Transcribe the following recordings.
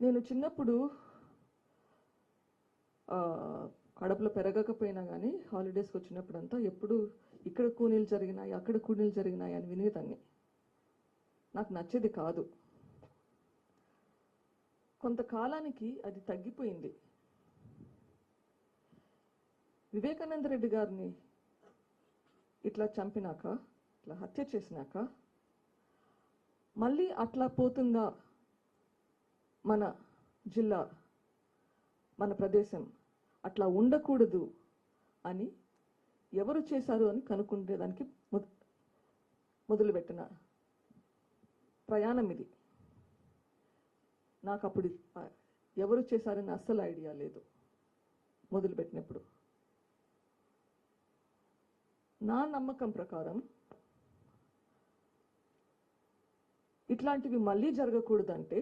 నేను చిన్నప్పుడు కడపలో పెరగకపోయినా కానీ హాలిడేస్కి వచ్చినప్పుడంతా ఎప్పుడు ఇక్కడ కూనీలు జరిగినాయి అక్కడ కూనీలు జరిగినాయి అని వినేదాన్ని. నాకు నచ్చేది కాదు. కొంతకాలానికి అది తగ్గిపోయింది. వివేకానంద రెడ్డి గారిని ఇట్లా చంపినాక ఇట్లా హత్య చేసినాక మళ్ళీ అట్లా పోతుందా మన జిల్లా మన ప్రదేశం అట్లా ఉండకూడదు అని ఎవరు చేశారు అని కనుక్కునేదానికి మొదలుపెట్టిన ప్రయాణం ఇది. నాకు అప్పుడు ఎవరు చేశారని అస్సలు ఐడియా లేదు మొదలుపెట్టినప్పుడు. నా నమ్మకం ప్రకారం ఇట్లాంటివి మళ్ళీ జరగకూడదంటే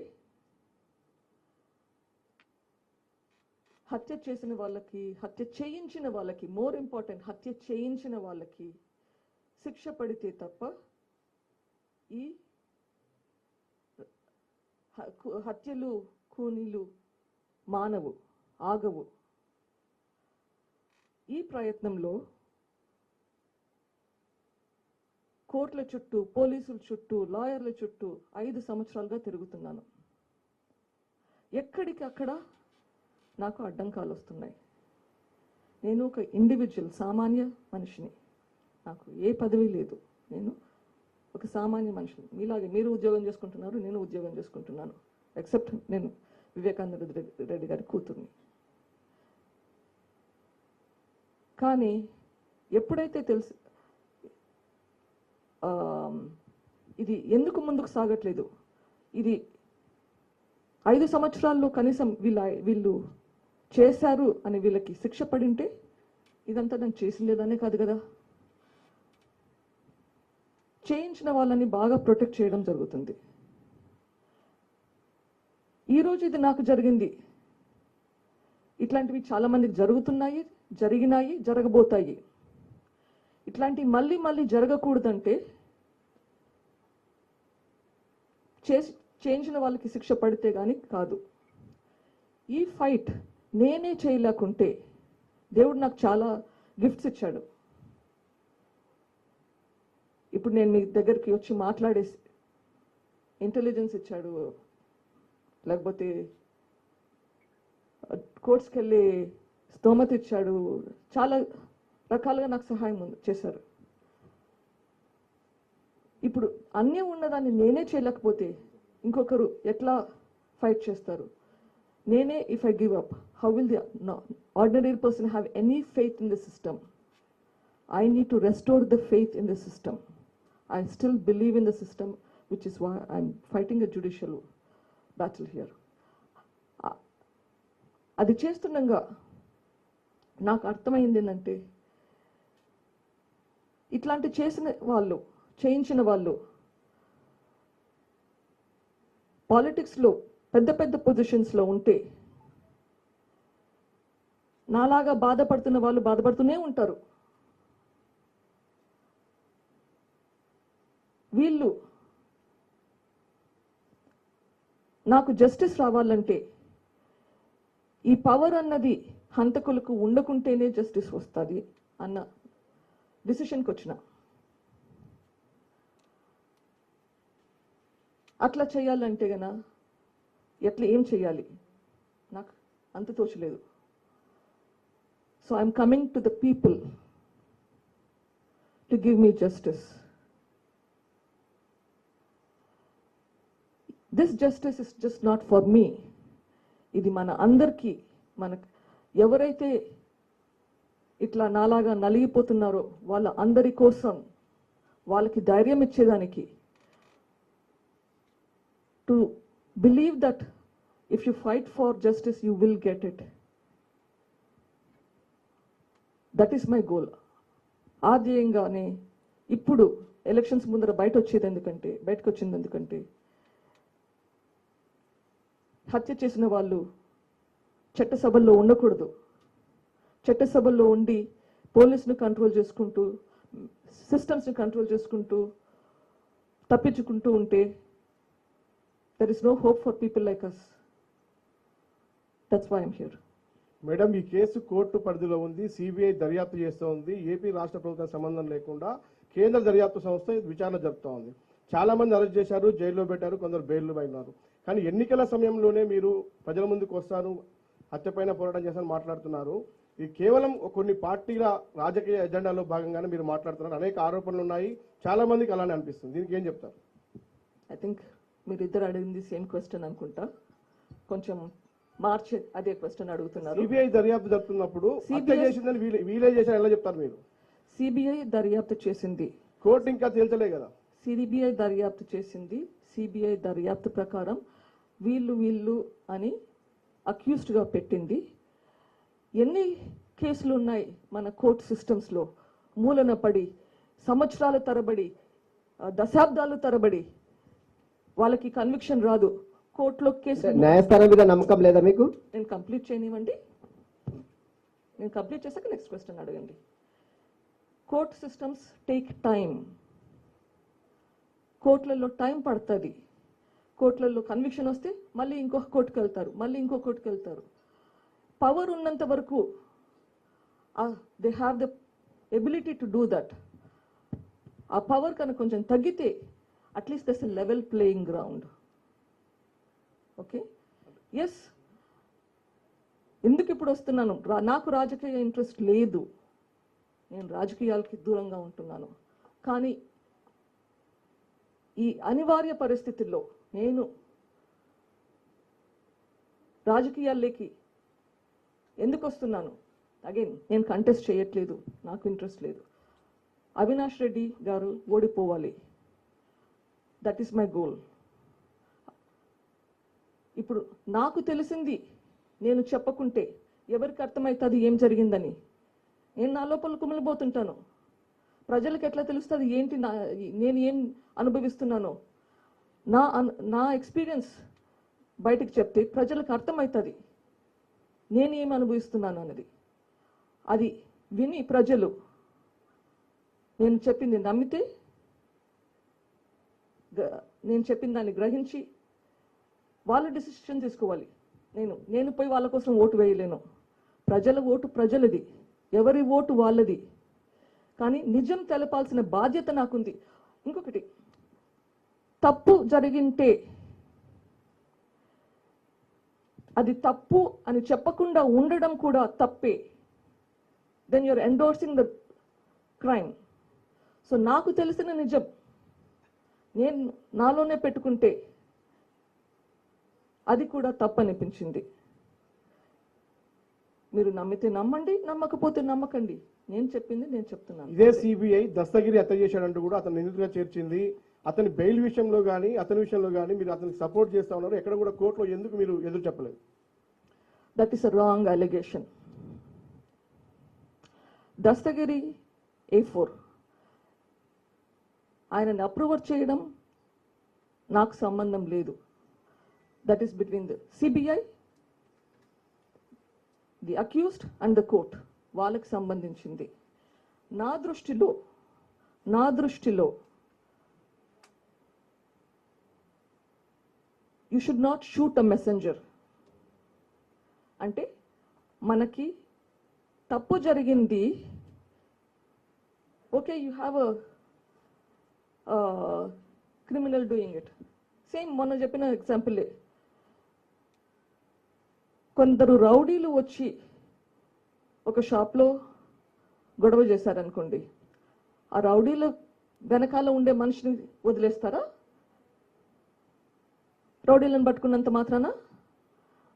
హత్య చేసిన వాళ్ళకి హత్య చేయించిన వాళ్ళకి మోర్ ఇంపార్టెంట్ హత్య చేయించిన వాళ్ళకి శిక్ష పడితే తప్ప ఈ హత్యలు కూనీలు మానవు ఆగవు. ఈ ప్రయత్నంలో కోర్టుల చుట్టూ పోలీసుల చుట్టూ లాయర్ల చుట్టూ ఐదు సంవత్సరాలుగా తిరుగుతున్నాను. ఎక్కడికి అక్కడ నాకు అడ్డంకాలు వస్తున్నాయి. నేను ఒక ఇండివిజువల్ సామాన్య మనిషిని. నాకు ఏ పదవి లేదు. నేను ఒక సామాన్య మనిషిని. మీలాగే మీరు ఉద్యోగం చేసుకుంటున్నారు నేను ఉద్యోగం చేసుకుంటున్నాను. ఎక్సెప్ట్ నేను వివేకానంద రెడ్డి రెడ్డి గారి కూతుర్ని. కానీ ఎప్పుడైతే తెలుసు ఇది ఎందుకు ముందుకు సాగట్లేదు? ఇది ఐదు సంవత్సరాల్లో కనీసం వీళ్ళ వీళ్ళు చేశారు అని వీళ్ళకి శిక్ష పడింటే ఇదంతా నేను చేసిందేదానే కాదు కదా. చేయించిన వాళ్ళని బాగా ప్రొటెక్ట్ చేయడం జరుగుతుంది. ఈరోజు ఇది నాకు జరిగింది. ఇట్లాంటివి చాలామందికి జరుగుతున్నాయి జరిగినాయి జరగబోతాయి. ఇట్లాంటివి మళ్ళీ మళ్ళీ జరగకూడదంటే చేసి చేయించిన వాళ్ళకి శిక్ష పడితే కానీ కాదు. ఈ ఫైట్ నేనే చేయలేకుంటే దేవుడు నాకు చాలా గిఫ్ట్స్ ఇచ్చాడు. ఇప్పుడు నేను మీ దగ్గరికి వచ్చి మాట్లాడేసి ఇంటెలిజెన్స్ ఇచ్చాడు. లేకపోతే కోర్ట్స్కి వెళ్ళి స్తోమత ఇచ్చాడు. చాలా రకాలుగా నాకు సహాయం ఉంది- చేశారు. ఇప్పుడు అన్నీ ఉన్నదాన్ని నేనే చేయలేకపోతే ఇంకొకరు ఎట్లా ఫైట్ చేస్తారు? నేనే if I give up how will the ordinary person have any faith in the system I need to restore the faith in the system I still believe in the system which is why I'm fighting a judicial battle here అది చేస్తుండగా నాకు అర్థమైంది ఏంటంటే ఇట్లాంటి చేసిన వాళ్ళు చేయించిన వాళ్ళు పాలిటిక్స్లో పెద్ద పెద్ద పొజిషన్స్లో ఉంటే నాలాగా బాధపడుతున్న వాళ్ళు బాధపడుతూనే ఉంటారు. వీళ్ళు నాకు జస్టిస్ రావాలంటే ఈ పవర్ అన్నది హంతకులకు ఉండకుంటేనే జస్టిస్ వస్తుంది అన్న డిసిషన్కి వచ్చిన. అట్లా చేయాలంటే కదా ఎట్లా ఏం చేయాలి నాకు అంత తోచలేదు so I'm coming to the people to give me justice this justice is just not for me ఇది మన అందరికీ మన ఎవరైతే ఇట్లా నాలాగా నలిగిపోతున్నారో వాళ్ళ అందరి కోసం వాళ్ళకి ధైర్యం ఇచ్చేదానికి to believe that if you fight for justice you will get it that is my goal ఆ ధ్యేయంగానే ఇప్పుడు ఎలక్షన్స్ ముందర బయట వచ్చేది ఎందుకంటే బయటకు వచ్చింది ఎందుకంటే హత్య చేసిన వాళ్ళు చట్టసభల్లో ఉండకూడదు. చట్టసభల్లో ఉండి పోలీసును కంట్రోల్ చేసుకుంటూ సిస్టమ్స్ని కంట్రోల్ చేసుకుంటూ తప్పించుకుంటూ ఉంటే there is no hope for people like us that's why I'm here madam ఈ కేసు కోర్టు పరిధిలో ఉంది సిబిఐ దర్యాప్తు చేస్తూ ఉంది ఏపీ రాష్ట్ర ప్రభుత్వం సంబంధం లేకుండా కేంద్ర దర్యాప్తు సంస్థ విచారణ జరుపుతూ ఉంది. చాలా మంది అరెస్ట్ చేశారు జైల్లో పెట్టారు కొందరు బెయిల్ ఉన్నారు కానీ ఎన్నికల సమయంలోనే మీరు ప్రజల ముందుకు వస్తారు హత్యపైన పోరాటం చేస్తారని మాట్లాడుతున్నారు. ఇది కేవలం కొన్ని పార్టీల రాజకీయ ఎజెండాలో భాగంగానే మీరు మాట్లాడుతున్నారు. అనేక ఆరోపణలు ఉన్నాయి. చాలా మందికి అలానే అనిపిస్తుంది. దీనికి ఏం చెప్తారు? ఐ థింక్ మీరు ఇద్దరు అడిగింది సేమ్ క్వశ్చన్ అనుకుంటా. కొంచెం మార్చి అదే క్వశ్చన్ అడుగుతున్నారు. సిబిఐ దర్యాప్తు జరుపుతున్నప్పుడు హత్య CBI చేసిందని వీలే వీలే చేశారు ఎలా చెప్తారు మీరు? సిబిఐ దర్యాప్తు చేసింది. కోర్టు ఇంకా తేల్చలే కదా. సిబిఐ దర్యాప్తు చేసింది. సిబిఐ దర్యాప్తు ప్రకారం వీళ్ళు వీళ్ళు అని accused గా పెట్టింది. ఎన్ని కేసులు ఉన్నాయి మన కోర్ట్ సిస్టమ్స్లో? మూలన పడి సంవత్సరాల తరబడి దశాబ్దాలు తరబడి వాళ్ళకి కన్విక్షన్ రాదు. కోర్టులో కేసు న్యాయస్థానం మీద నమ్మకం లేదా మీకు? నేను కంప్లీట్ చేయనివ్వండి. నేను కంప్లీట్ చేశాక నెక్స్ట్ క్వశ్చన్ అడగండి. కోర్ట్ సిస్టమ్స్ టేక్ టైం కోర్టులలో టైం పడుతుంది. కోర్టులలో కన్విక్షన్ వస్తే మళ్ళీ ఇంకొక కోర్టుకు వెళ్తారు. మళ్ళీ ఇంకో కోర్టుకు వెళ్తారు. పవర్ ఉన్నంత వరకు they have the ability to do that ఆ పవర్ కనుక కొంచెం తగ్గితే at least this level playing ground okay yes ఎందుకు ఇప్పుడు వస్తున్నాను? నాకు రాజకీయ ఇంట్రెస్ట్ లేదు. నేను రాజకీయాలకి దూరంగా ఉంటున్నాను. కానీ ఈ అనివార్య పరిస్థితుల్లో నేను రాజకీయాల్లోకి ఎందుకు వస్తున్నాను? అగైన్ నేను కంటెస్ట్ చేయట్లేదు. నాకు ఇంట్రెస్ట్ లేదు. అవినాష్ రెడ్డి గారు ఓడిపోవాలి. దట్ ఈస్ మై గోల్ ఇప్పుడు నాకు తెలిసింది నేను చెప్పకుంటే ఎవరికి అర్థమవుతుంది ఏం జరిగిందని? నేను నా లోపల కుమిలిపోతుంటాను. ప్రజలకు ఎట్లా తెలుస్తుంది ఏంటి నా నేను ఏం అనుభవిస్తున్నానో? నా అన్- నా ఎక్స్పీరియన్స్ బయటకు చెప్తే ప్రజలకు అర్థమవుతుంది నేను ఏం అనుభవిస్తున్నాను అన్నది. అది విని ప్రజలు నేను చెప్పింది నమ్మితే నేను చెప్పిన దాన్ని గ్రహించి వాళ్ళు డిసిషన్ తీసుకోవాలి. నేను నేను పోయి వాళ్ళ కోసం ఓటు వేయలేను. ప్రజల ఓటు ప్రజలది. ఎవరి ఓటు వాళ్ళది. కానీ నిజం తెలపాల్సిన బాధ్యత నాకుంది. ఇంకొకటి తప్పు జరిగింటే అది తప్పు అని చెప్పకుండా ఉండడం కూడా తప్పే. Then you're endorsing the crime so నాకు తెలిసిన నిజం నేను నాలోనే పెట్టుకుంటే అది కూడా తప్పనిపించింది. మీరు నమ్మితే నమ్మండి నమ్మకపోతే నమ్మకండి. నేను చెప్పింది నేను చెప్తున్నాను. ఇదే సిబిఐ దస్తగిరి హత్య చేశాడంటూ కూడా అతను నిందితుగా చేర్చింది. అతని బెయిల్ విషయంలో కానీ అతని విషయంలో కానీ మీరు అతనికి సపోర్ట్ చేస్తా ఉన్నారు. ఎక్కడ కూడా కోర్టులో ఎందుకు మీరు ఎదురు చెప్పలేదు? That is a wrong allegation Dastagiri A four ఆయనని అప్రూవర్ చేయడం నాకు సంబంధం లేదు. That is between the CBI the accused and the court వాళ్ళకి సంబంధించింది. నా దృష్టిలో నా దృష్టిలో you should not shoot a messenger అంటే మనకి తప్పు జరిగింది. Okay you have a criminal doing it same మొన్న చెప్పిన ఎగ్జాంపులే కొందరు రౌడీలు వచ్చి ఒక షాప్లో గొడవ చేశారనుకోండి. ఆ రౌడీల వెనకాల ఉండే మనిషిని వదిలేస్తారా? రౌడీలను పట్టుకున్నంత మాత్రాన?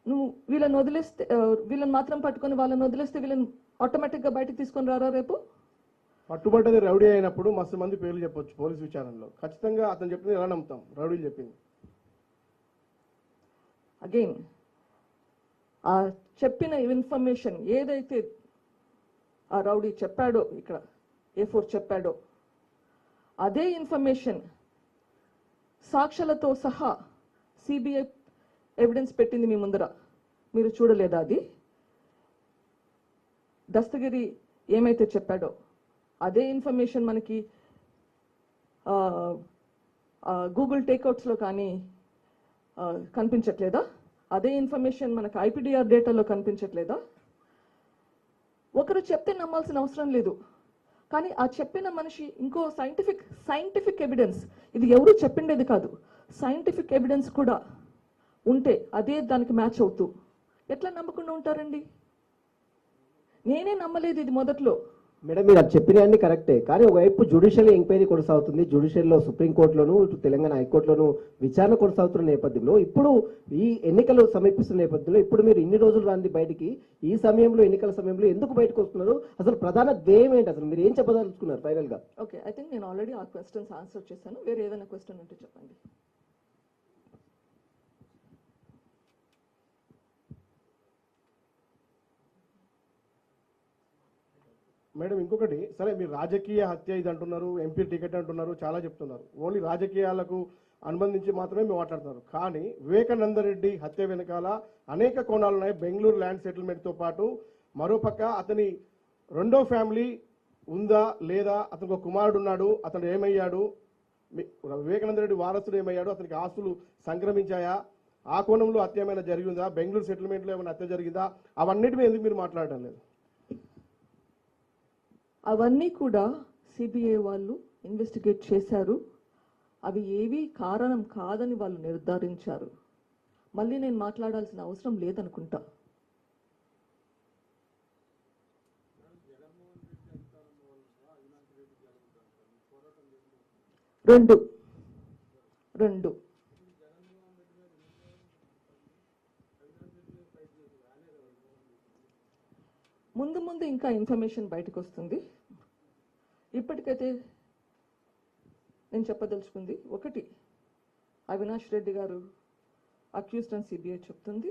నువ్వు వీళ్ళని వదిలేస్తే వీళ్ళని మాత్రం పట్టుకొని వాళ్ళని వదిలేస్తే వీళ్ళని ఆటోమేటిక్గా బయటకు తీసుకొని రారా రేపు? పట్టుబడ్డది రౌడీ అయినప్పుడు మస్తు మంది పేర్లు చెప్పొచ్చు పోలీస్ విచారణలో. ఖచ్చితంగా అతను చెప్పింది ఎలా నమ్ముతాం? రౌడీలు చెప్పింది. అగైన్ ఆ చెప్పిన ఇన్ఫర్మేషన్ ఏదైతే ఆ రౌడీ చెప్పాడో ఇక్కడ ఏ ఫోర్ చెప్పాడో అదే ఇన్ఫర్మేషన్ సాక్షులతో సహా సిబిఐ ఎవిడెన్స్ పెట్టింది మీ ముందర. మీరు చూడలేదా అది? దస్తగిరి ఏమైతే చెప్పాడో అదే ఇన్ఫర్మేషన్ మనకి గూగుల్ టేక్అవుట్స్లో కానీ కనిపించట్లేదా? అదే ఇన్ఫర్మేషన్ మనకు ఐపీడిఆర్ డేటాలో కనిపించట్లేదా? ఒకరు చెప్తే నమ్మాల్సిన అవసరం లేదు. కానీ ఆ చెప్పిన మనిషి ఇంకో సైంటిఫిక్ సైంటిఫిక్ ఎవిడెన్స్ ఇది ఎవరు చెప్పిండేది కాదు. సైంటిఫిక్ ఎవిడెన్స్ కూడా ఉంటే అదే దానికి మ్యాచ్ అవుతూ. ఎట్లా నమ్మకుండా ఉంటారండి? నేనే నమ్మలేదు ఇది మొదట్లో. మేడం మీరు అది చెప్పినవన్నీ కరెక్టే. కానీ ఒకవైపు జ్యుడిషియల్ ఎంక్వైరీ కొనసాగుతుంది. జ్యుడిషియల్లో సుప్రీంకోర్టులోను ఇటు తెలంగాణ హైకోర్టులోను విచారణ కొనసాగుతున్న నేపథ్యంలో ఇప్పుడు ఈ ఎన్నికలు సమీపిస్తున్న నేపథ్యంలో ఇప్పుడు మీరు ఇన్ని రోజులు రాంది బయటికి ఈ సమయంలో ఎన్నికల సమయంలో ఎందుకు బయటకు వస్తున్నారు? అసలు ప్రధాన ధ్యేయం ఏంటి అసలు? మీరు ఏం చెప్పదలుచుకున్నారు ఫైనల్గా? ఓకే ఐ థింక్ నేను ఆల్రెడీ ఆ క్వశ్చన్స్ ఆన్సర్ చేశాను. వేరే ఏదైనా క్వశ్చన్ ఉంటే చెప్పండి. మేడం ఇంకొకటి సరే మీరు రాజకీయ హత్య ఇది అంటున్నారు ఎంపీ టికెట్ అంటున్నారు చాలా చెప్తున్నారు. ఓన్లీ రాజకీయాలకు అనుబంధించి మాత్రమే మేము మాట్లాడుతున్నారు. కానీ వివేకానంద రెడ్డి హత్య వెనకాల అనేక కోణాలు ఉన్నాయి. బెంగళూరు ల్యాండ్ సెటిల్మెంట్తో పాటు మరోపక్క అతని రెండో ఫ్యామిలీ ఉందా లేదా అతనికి ఒక కుమారుడు ఉన్నాడు అతను ఏమయ్యాడు మీ- వివేకానంద రెడ్డి వారసుడు ఏమయ్యాడు అతనికి ఆస్తులు సంక్రమించాయా ఆ కోణంలో హత్య ఏమైనా జరిగిందా బెంగళూరు సెటిల్మెంట్లో ఏమైనా హత్య జరిగిందా అవన్నిటి మీద ఎందుకు మీరు మాట్లాడటం లేదు? అవన్నీ కూడా సిబిఐ వాళ్ళు ఇన్వెస్టిగేట్ చేశారు. అవి ఏవి కారణం కాదని వాళ్ళు నిర్ధారించారు. మళ్ళీ నేను మాట్లాడాల్సిన అవసరం లేదనుకుంటా. రెండు. రెండు. ముందు ముందు ఇంకా ఇన్ఫర్మేషన్ బయటకు వస్తుంది. ఇప్పటికైతే నేను చెప్పదలుచుకుంది ఒకటి. అవినాష్ రెడ్డి గారు అక్యూస్డ్ అని సిబిఐ చెప్తుంది.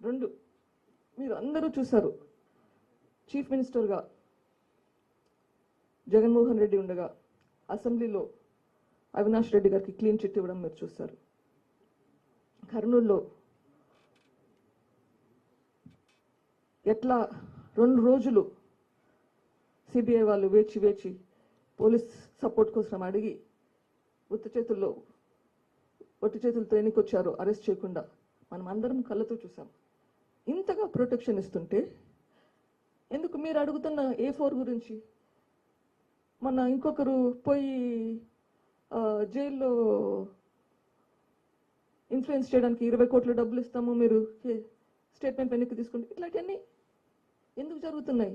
రెండు మీరు అందరూ చూశారు. చీఫ్ మినిస్టర్గా జగన్మోహన్ రెడ్డి ఉండగా అసెంబ్లీలో అవినాష్ రెడ్డి గారికి క్లీన్ చిట్ ఇవ్వడం మీరు చూస్తారు కర్నూలులో ఎట్లా రెండు రోజులు సిబిఐ వాళ్ళు వేచి వేచి పోలీస్ సపోర్ట్ కోసం అడిగి ఉత్త చేతుల్లో ఒట్టి చేతులతో ఎన్నికొచ్చారు అరెస్ట్ చేయకుండా. మనం అందరం కళ్ళతో చూసాం ఇంతగా ప్రొటెక్షన్ ఇస్తుంటే ఎందుకు మీరు అడుగుతున్న ఏ ఫోర్ గురించి? మన ఇంకొకరు పోయి జైల్లో ఇన్ఫ్లుయెన్స్ చేయడానికి ఇరవై కోట్ల డబ్బులు ఇస్తాము మీరు స్టేట్మెంట్ వెనక్కి తీసుకోండి ఇట్లాంటివన్నీ ఎందుకు జరుగుతున్నాయి?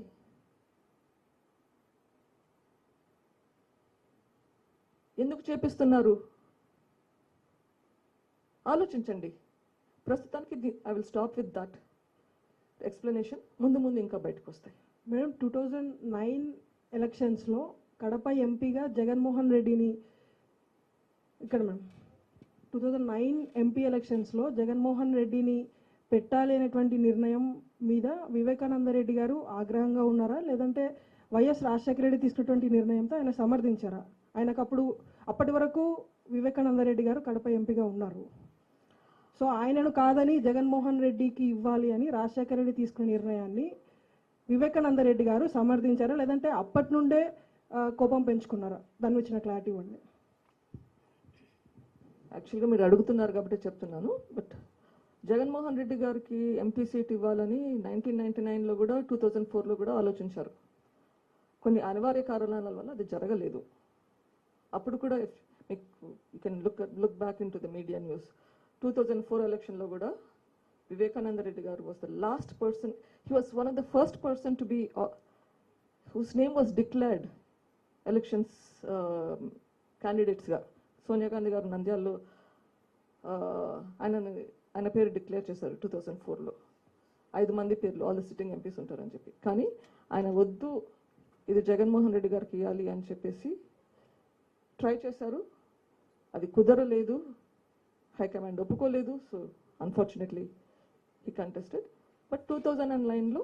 ఎందుకు చేపిస్తున్నారు? ఆలోచించండి. ప్రస్తుతానికి I will stop with that explanation ముందు ముందు ఇంకా బయటకు వస్తాయి. మేడం టూ థౌజండ్ నైన్ ఎలక్షన్స్లో కడప ఎంపీగా జగన్మోహన్ రెడ్డిని ఇక్కడ madam two thousand nine MP ఎలక్షన్స్లో జగన్మోహన్ రెడ్డిని పెట్టాలి అనేటువంటి నిర్ణయం మీద వివేకానంద రెడ్డి గారు ఆగ్రహంగా ఉన్నారా? లేదంటే వైఎస్ రాజశేఖర రెడ్డి తీసుకున్నటువంటి నిర్ణయంతో ఆయన సమర్థించారా? ఆయనకు అప్పుడు అప్పటి వరకు వివేకానంద రెడ్డి గారు కడప ఎంపీగా ఉన్నారు. సో ఆయనను కాదని జగన్మోహన్ రెడ్డికి ఇవ్వాలి అని రాజశేఖర రెడ్డి తీసుకున్న నిర్ణయాన్ని వివేకానంద రెడ్డి గారు సమర్థించారా? లేదంటే అప్పటి నుండే కోపం పెంచుకున్నారా? దాని వచ్చిన క్లారిటీ ఇవ్వండి. యాక్చువల్గా మీరు అడుగుతున్నారు కాబట్టి చెప్తున్నాను బట్ జగన్మోహన్ రెడ్డి గారికి ఎంపీ సీట్ ఇవ్వాలని నైన్టీన్ నైన్టీ నైన్లో కూడా టూ థౌజండ్ ఫోర్లో కూడా ఆలోచించారు. కొన్ని అనివార్య కారణాల వల్ల అది జరగలేదు. అప్పుడు కూడా మీకు you can look look back into the media news two thousand four ఎలక్షన్లో కూడా Vivekananda Reddy garu was the last person he was one of the first person to be whose name was declared elections క్యాండిడేట్స్గా Sonia Gandhi గారు నంద్యాల్లో uh, ఆయన ఆయన పేరు declare చేశారు two thousand ఫోర్లో. ఐదు మంది పేర్లు ఆల్ సిట్టింగ్ ఎంపీస్ ఉంటారని చెప్పి. కానీ ఆయన వద్దు ఇది జగన్మోహన్ రెడ్డి గారికి ఇవ్వాలి అని చెప్పేసి ట్రై చేశారు. అది కుదరలేదు హైకమాండ్ ఒప్పుకోలేదు so unfortunately he contested but two thousand and నైన్లో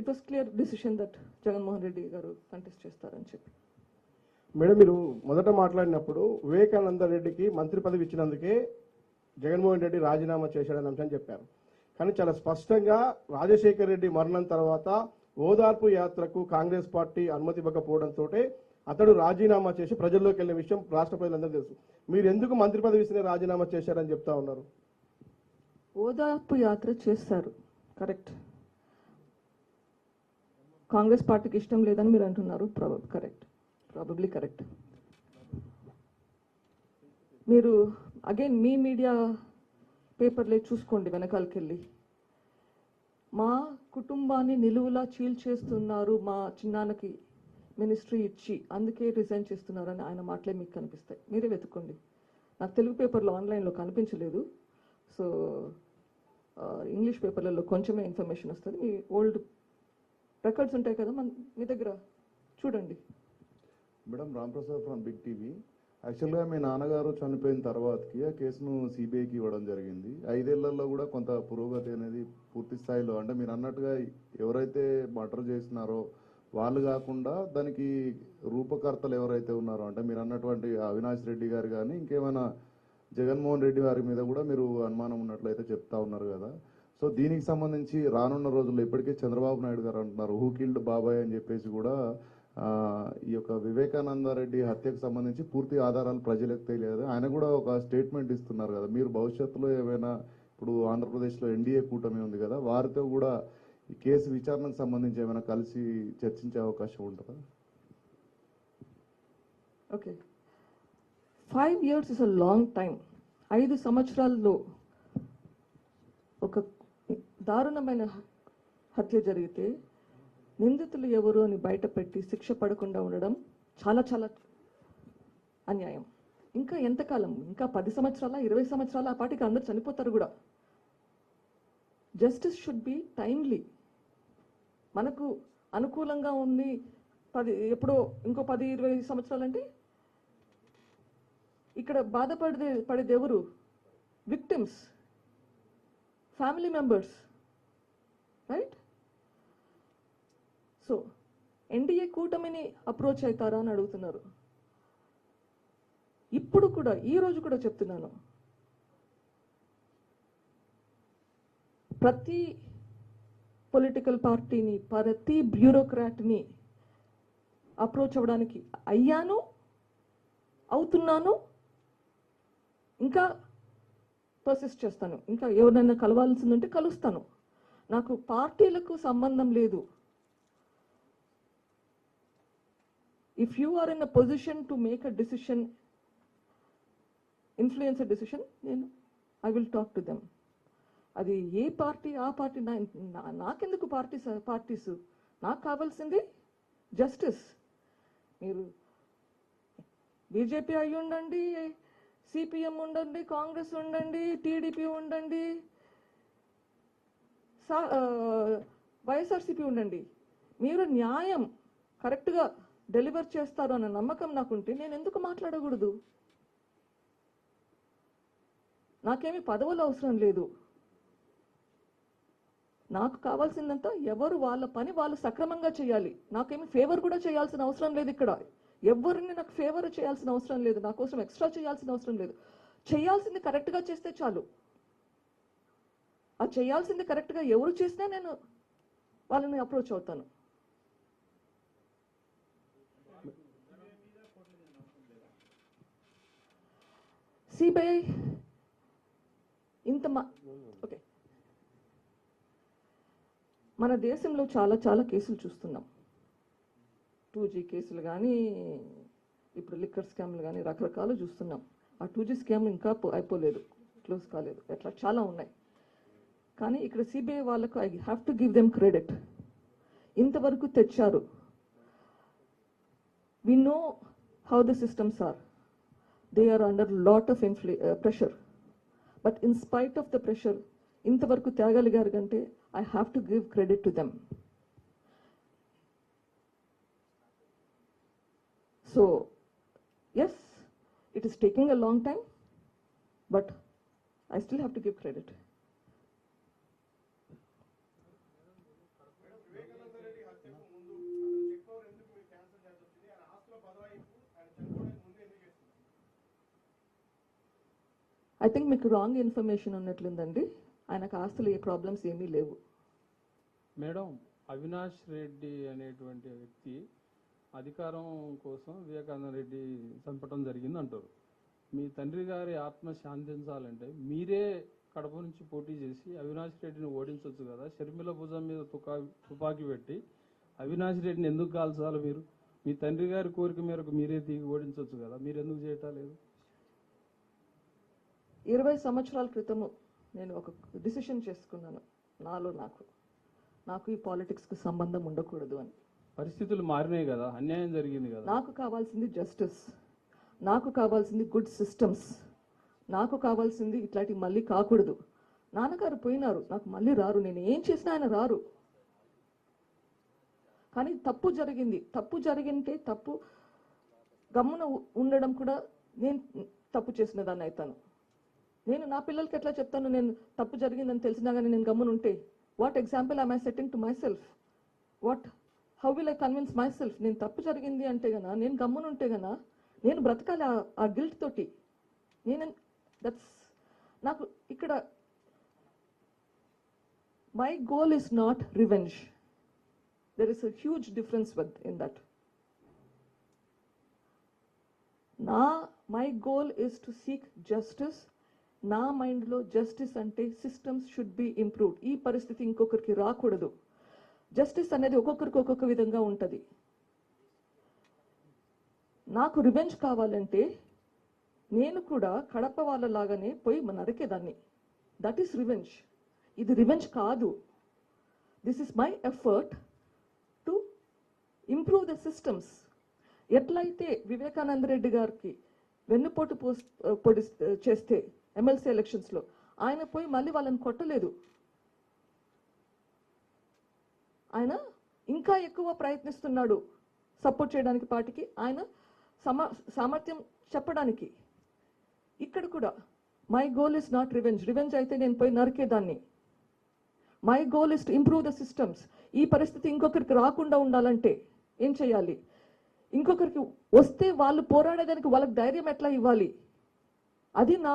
it was clear decision that Jaganmohan Reddy garu contest చేస్తారని చెప్పి. మేడం మీరు మొదట మాట్లాడినప్పుడు వివేకానంద రెడ్డికి మంత్రి పదవి ఇచ్చినందుకే జగన్మోహన్ రెడ్డి రాజీనామా చేశాడని అంశం చెప్పారు. కానీ చాలా స్పష్టంగా రాజశేఖర్ రెడ్డి మరణం తర్వాత ఓదార్పు యాత్రకు కాంగ్రెస్ పార్టీ అనుమతి ఇవ్వకపోవడంతో అతడు రాజీనామా చేసి ప్రజల్లోకి వెళ్ళిన విషయం రాష్ట్ర ప్రజలందరూ తెలుసు. మీరు ఎందుకు మంత్రి పదవి ఇస్తేనే రాజీనామా చేశారని చెప్తా ఉన్నారు? ఓదార్పు యాత్ర చేస్తారు. కరెక్ట్. కాంగ్రెస్ పార్టీకి ఇష్టం లేదని మీరు అంటున్నారు. కరెక్ట్. Probably correct. మీరు అగైన్ మీ మీడియా పేపర్లే చూసుకోండి వెనకాలకెళ్ళి. మా కుటుంబాన్ని నిలువులా చీల్చేస్తున్నారు మా చిన్నాన్నకి మినిస్ట్రీ ఇచ్చి అందుకే రిజైన్ చేస్తున్నారని ఆయన మాటలే మీకు కనిపిస్తాయి. మీరే వెతుక్కోండి. నాకు తెలుగు పేపర్లో ఆన్లైన్లో కనిపించలేదు. సో ఇంగ్లీష్ పేపర్లలో కొంచెమే ఇన్ఫర్మేషన్ వస్తుంది. మీ ఓల్డ్ రికార్డ్స్ ఉంటాయి కదా మన మీ దగ్గర. చూడండి. Madam Ramprasad from big TV యాక్చువల్గా మీ నాన్నగారు చనిపోయిన తర్వాతకి ఆ కేసును సిబిఐకి ఇవ్వడం జరిగింది. ఐదేళ్ళలో కూడా కొంత పురోగతి అనేది పూర్తి స్థాయిలో అంటే మీరు అన్నట్టుగా ఎవరైతే మర్డర్ చేసినారో వాళ్ళు కాకుండా దానికి రూపకర్తలు ఎవరైతే ఉన్నారో అంటే మీరు అన్నటువంటి అవినాష్ రెడ్డి గారు కానీ ఇంకేమైనా జగన్మోహన్ రెడ్డి వారి మీద కూడా మీరు అనుమానం ఉన్నట్లయితే చెప్తా ఉన్నారు కదా. సో దీనికి సంబంధించి రానున్న రోజుల్లో ఇప్పటికే చంద్రబాబు నాయుడు గారు అంటున్నారు హూ కిల్డ్ బాబాయ్ అని చెప్పేసి కూడా ఈ యొక్క వివేకానంద రెడ్డి హత్యకు సంబంధించి పూర్తి ఆధారాలు ప్రజలకు తెలియదు. ఆయన కూడా ఒక స్టేట్మెంట్ ఇస్తున్నారు కదా. మీరు భవిష్యత్తులో ఏమైనా ఇప్పుడు ఆంధ్రప్రదేశ్లో ఎన్డీఏ కూటమి ఉంది కదా వారితో కూడా ఈ కేసు విచారణకు సంబంధించి ఏమైనా కలిసి చర్చించే అవకాశం ఉంటుందా? Okay five years is a long time ఐదు సంవత్సరాల్లో ఒక దారుణమైన హత్య జరిగితే నిందితులు ఎవరు అని బయటపెట్టి శిక్ష పడకుండా ఉండడం చాలా చాలా అన్యాయం. ఇంకా ఎంతకాలం? ఇంకా పది సంవత్సరాల ఇరవై సంవత్సరాల ఆ పాటికి అందరు చనిపోతారు కూడా. జస్టిస్ షుడ్ బి టైమ్లీ మనకు అనుకూలంగా ఉంది పది ఎప్పుడో ఇంకో పది ఇరవై సంవత్సరాలంటే ఇక్కడ బాధపడే పడేది ఎవరు? Victims family members right so NDA కూటమిని అప్రోచ్ అవుతారా అని అడుగుతున్నారు. ఇప్పుడు కూడా ఈ రోజు కూడా చెప్తున్నాను. ప్రతి పొలిటికల్ పార్టీని ప్రతి బ్యూరోక్రాట్ని అప్రోచ్ అవ్వడానికి అయ్యాను అవుతున్నాను ఇంకా పర్సిస్ట్ చేస్తాను. ఇంకా ఎవరినైనా కలవాల్సిందంటే కలుస్తాను. నాకు పార్టీలకు సంబంధం లేదు. If you are in a position to make a decision influence a decision నేను I will talk to them అది ఏ పార్టీ ఆ పార్టీ నా నా- నాకెందుకు పార్టీస్ పార్టీస్? నాకు కావాల్సింది జస్టిస్ మీరు బీజేపీ అయి ఉండండి సిపిఎం ఉండండి కాంగ్రెస్ ఉండండి టీడీపీ ఉండండి సా- వైఎస్ఆర్సీపీ ఉండండి. మీరు న్యాయం కరెక్ట్గా డెలివర్ చేస్తారు అన్న నమ్మకం నాకుంటే నేను ఎందుకు మాట్లాడకూడదు? నాకేమి పదవులు అవసరం లేదు. నాకు కావాల్సిందంతా ఎవరు వాళ్ళ పని వాళ్ళు సక్రమంగా చేయాలి. నాకేమి ఫేవర్ కూడా చేయాల్సిన అవసరం లేదు ఇక్కడ. ఎవరిని నాకు ఫేవర్ చేయాల్సిన అవసరం లేదు. నా కోసం ఎక్స్ట్రా చేయాల్సిన అవసరం లేదు. చేయాల్సింది కరెక్ట్గా చేస్తే చాలు. ఆ చేయాల్సింది కరెక్ట్గా ఎవరు చేసినా నేను వాళ్ళని అప్రోచ్ అవుతాను. సిబిఐ ఇంత ఓకే మన దేశంలో చాలా చాలా కేసులు చూస్తున్నాం. టూ జీ కేసులు కానీ ఇప్పుడు లిక్కర్ స్కామ్లు కానీ రకరకాలు చూస్తున్నాం. ఆ టూ జీ స్కామ్ ఇంకా అయిపోలేదు క్లోజ్ కాలేదు అట్లా చాలా ఉన్నాయి. కానీ ఇక్కడ సిబిఐ వాళ్ళకు I have to give them credit ఇంతవరకు తెచ్చారు. We know how the systems are they are under lot of influence pressure but in spite of the pressure ఇంతవరకు తేగలిగారు కంటే I have to give credit to them so yes it is taking a long time but I still have to give credit I think మీకు wrong information ఉన్నట్లుందండి. ఆయనకు ఆస్తులు ఏ problems ఏమీ లేవు. Madam Avinash Reddy అనేటువంటి వ్యక్తి అధికారం కోసం వివేకానంద రెడ్డి చంపటం జరిగింది అంటారు మీ తండ్రి గారి ఆత్మ శాంతించాలంటే మీరే కడప నుంచి పోటీ చేసి అవినాష్ రెడ్డిని ఓడించవచ్చు కదా. షర్మిల భుజం మీద తుకా తుపాకీ పెట్టి అవినాష్ రెడ్డిని ఎందుకు కాల్చాలి మీరు? మీ తండ్రి గారి కోరిక మేరకు మీరే దిగి ఓడించవచ్చు కదా. మీరు ఎందుకు చేయటం లేదు? ఇరవై సంవత్సరాల క్రితము నేను ఒక డిసిషన్ చేసుకున్నాను. నాలో నాకు. నాకు ఈ పాలిటిక్స్కి సంబంధం ఉండకూడదు అని. పరిస్థితులు మారినాయి కదా అన్యాయం జరిగింది కదా. నాకు కావాల్సింది జస్టిస్ నాకు కావాల్సింది గుడ్ సిస్టమ్స్ నాకు కావాల్సింది ఇట్లాంటివి మళ్ళీ కాకూడదు. నాన్నగారు పోయినారు నాకు మళ్ళీ రారు. నేను ఏం చేసినా ఆయన రారు. కానీ తప్పు జరిగింది. తప్పు జరిగింటే తప్పు గమ్మున ఉండడం కూడా నేను తప్పు చేసిన దాన్ని అవుతాను నేను నా పిల్లలకి ఎట్లా చెప్తాను? నేను తప్పు జరిగిందని తెలిసినా కానీ నేను గమ్మున ఉంటే what example I setting to myself what how will I convince myself నేను తప్పు జరిగింది అంటే గనా నేను గమ్మునుంటే గనా నేను బ్రతకాలి ఆ- ఆ గిల్ట్ తోటి. నేను దట్స్ నాకు ఇక్కడ my goal is not revenge there is a huge difference with in that నా my goal is to seek justice నా మైండ్లో జస్టిస్ అంటే సిస్టమ్స్ షుడ్ బి ఇంప్రూవ్డ్. ఈ పరిస్థితి ఇంకొకరికి రాకూడదు. జస్టిస్ అనేది ఒక్కొక్కరికి ఒక్కొక్క విధంగా ఉంటుంది. నాకు రివెంజ్ కావాలంటే నేను కూడా కడప వాళ్ళలాగానే పోయి నరికేదాన్ని. దట్ ఈస్ రివెంజ్ ఇది రివెంజ్ కాదు. This is my effort to improve the systems ఎట్లయితే వివేకానంద రెడ్డి గారికి వెన్నుపోటు పోస్ పొడి చేస్తే ఎమ్మెల్సీ ఎలక్షన్స్లో ఆయన పోయి మళ్ళీ వాళ్ళని కొట్టలేదు. ఆయన ఇంకా ఎక్కువ ప్రయత్నిస్తున్నాడు సపోర్ట్ చేయడానికి పార్టీకి. ఆయన సమా సామర్థ్యం చెప్పడానికి. ఇక్కడ కూడా my goal is not revenge revenge అయితే నేను పోయి నరికేదాన్ని. My goal is to improve the systems ఈ పరిస్థితి ఇంకొకరికి రాకుండా ఉండాలంటే ఏం చేయాలి? ఇంకొకరికి వస్తే వాళ్ళు పోరాడేదానికి వాళ్ళకి ధైర్యం ఎట్లా ఇవ్వాలి? అది నా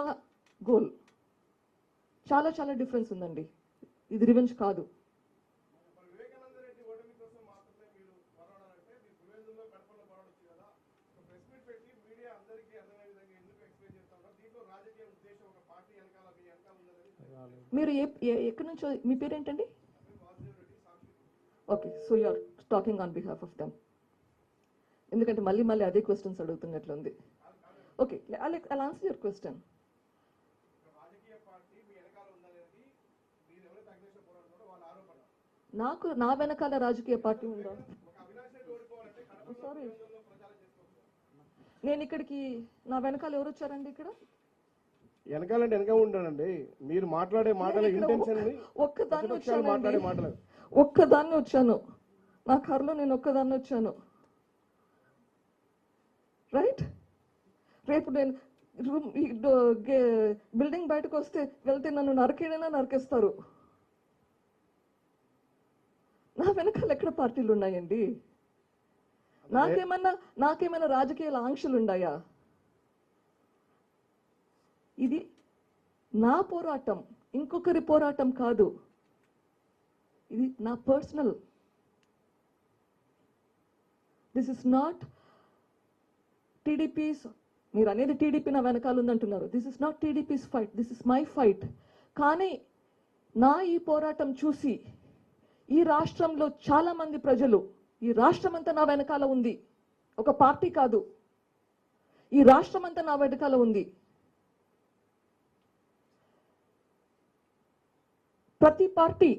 గోల్ చాలా చాలా డిఫరెన్స్ ఉందండి. ఇది రివెంజ్ కాదు. మీరు ఎక్కడి నుంచో మీ పేరేంటండి? Okay so you are talking on behalf of them ఎందుకంటే మళ్ళీ మళ్ళీ అదే questions అడుగుతున్నట్లుంది. Okay I answer your question నాకు నా వెనకాల రాజకీయ పార్టీ ఉందా? సారీ నేను ఇక్కడికి నా వెనకాల ఎవరు వచ్చారండి ఇక్కడ? వెనకాలంటే వెనక ఉంటానండి. మీరు మాట్లాడే మాటల ఇంటెన్షన్ ఒక్కదాన్ని ప్రతిపక్షాలు మాట్లాడే మాటలు. ఒక్కదాన్ని వచ్చాను. నా కారులో నేను ఒక్కదాన్ని వచ్చాను. రైట్ రేపు నేను రూమ్ బిల్డింగ్ బయటకు వస్తే వెళ్తే నన్ను నరికేడైనా నరికేస్తారు. నా వెనకాల ఎక్కడ పార్టీలు ఉన్నాయండి? నాకేమన్నా నాకేమైనా రాజకీయ ఆంక్షలు ఉన్నాయా ఇది నా పోరాటం ఇంకొకరి పోరాటం కాదు. ఇది నా personal. This is not TDP's మీరు అనేది టీడీపీ నా వెనకాల ఉందంటున్నారు this is not TDP's fight this is my fight కానీ నా ఈ పోరాటం చూసి ఈ రాష్ట్రంలో చాలా మంది ప్రజలు ఈ రాష్ట్రం అంతా నా వెనకాల ఉంది. ఒక పార్టీ కాదు. ఈ రాష్ట్రం అంతా నా వెనకాల ఉంది. ప్రతి పార్టీ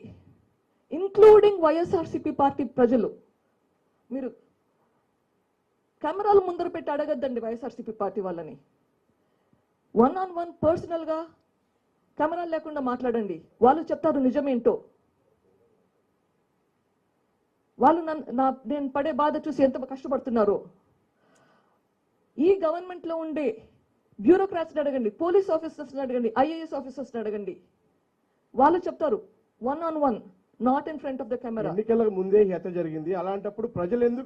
ఇంక్లూడింగ్ వైఎస్ఆర్సిపి పార్టీ ప్రజలు మీరు కెమెరాలు ముందర పెట్టి అడగద్దండి వైఎస్ఆర్సిపి పార్టీ వాళ్ళని. వన్ ఆన్ వన్ పర్సనల్గా కెమెరాలు లేకుండా మాట్లాడండి. వాళ్ళు చెప్తారు నిజమేంటో. వాళ్ళు నన్ను నా నేను పడే బాధ చూసి ఎంత కష్టపడుతున్నారు. ఈ గవర్నమెంట్లో ఉండే బ్యూరోక్రాట్స్ని అడగండి పోలీస్ ఆఫీసర్స్ని అడగండి ఐఏఎస్ ఆఫీసర్స్ని అడగండి. వాళ్ళు చెప్తారు one on one not in front of the camera ఎన్నికలకు ముందే ఈ హత్య జరిగింది. అలాంటప్పుడు ప్రజలు ఎందుకు